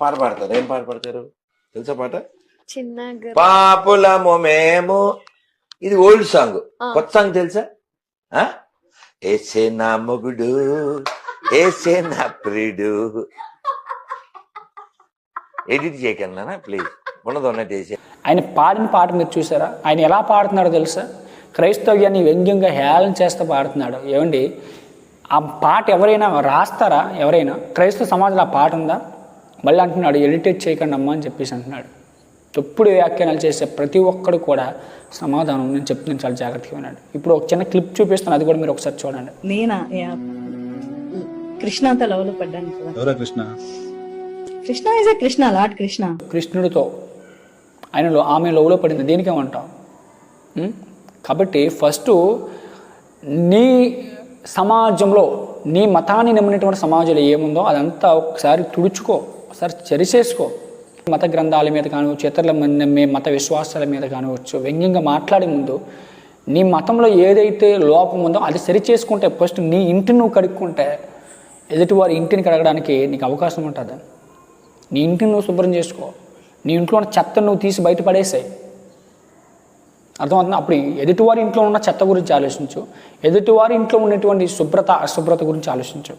పాట పాడతారు. ఏం పాట పాడతారు? తెలుసా పాట? చిన్నగా పాపులము మేము. ఇది ఓల్డ్ సాంగ్. కొత్త సాంగ్ తెలుసా? ఆ? ఏసే నా మొగుడు ఏసే నా ప్రియుడు. ఎడిట్ చేయగలనా ప్లీజ్. ఉన్నది ఉన్నట్టు వేసే ఆయన పాడిన పాట మీరు చూసారా? ఆయన ఎలా పాడుతున్నాడో తెలుసా? క్రైస్తవ్యాన్ని వ్యంగ్యంగా హేళన చేస్తూ పాడుతున్నాడు. ఏమండి? ఆ పాట ఎవరైనా రాస్తారా? ఎవరైనా? క్రైస్తవ సమాజంలో ఆ పాట ఉందా? మళ్ళీ అంటున్నాడు ఎడిటేట్ చేయకండి అమ్మా అని చెప్పేసి అంటున్నాడు. తప్పుడు వ్యాఖ్యానాలు చేసే ప్రతి ఒక్కడు కూడా సమాధానం నేను చెప్తున్నాను చాలా జాగ్రత్తగా విన్నాడు ఇప్పుడు ఒక చిన్న క్లిప్ చూపిస్తాను అది కూడా మీరు ఒకసారి చూడండి. నేనా? యా. కృష్ణతో లవ్లో పడ్డాను కదా. ఎవరా Krishna? Krishna is a Krishna Krishna. కృష్ణుడితో ఆయనలో ఆమె లోలో పడింది. దేనికేమంటాం? కాబట్టి ఫస్ట్ నీ సమాజంలో నీ మతాన్ని నమ్మినటువంటి సమాజంలో ఏముందో అదంతా ఒకసారి తుడుచుకో ఒకసారి చరిచేసుకో మత గ్రంథాల మీద కానివచ్చు ఇతరుల మంది నమ్మే మత విశ్వాసాల మీద కానివచ్చు వ్యంగ్యంగా మాట్లాడే ముందు నీ మతంలో ఏదైతే లోపం ఉందో అది సరి చేసుకుంటే ఫస్ట్ నీ ఇంటిని నువ్వు కడుక్కుంటే ఎదుటివారి ఇంటిని కడగడానికి నీకు అవకాశం ఉంటుంది? నీ ఇంటిని నువ్వు శుభ్రం చేసుకో. నీ ఇంట్లో ఉన్న చెత్తను నువ్వు తీసి బయటపడేసాయి అర్థమవుతుంది? అప్పుడు ఎదుటివారి ఇంట్లో ఉన్న చెత్త గురించి ఆలోచించు. ఎదుటివారి ఇంట్లో ఉన్నటువంటి శుభ్రత అశుభ్రత గురించి ఆలోచించు.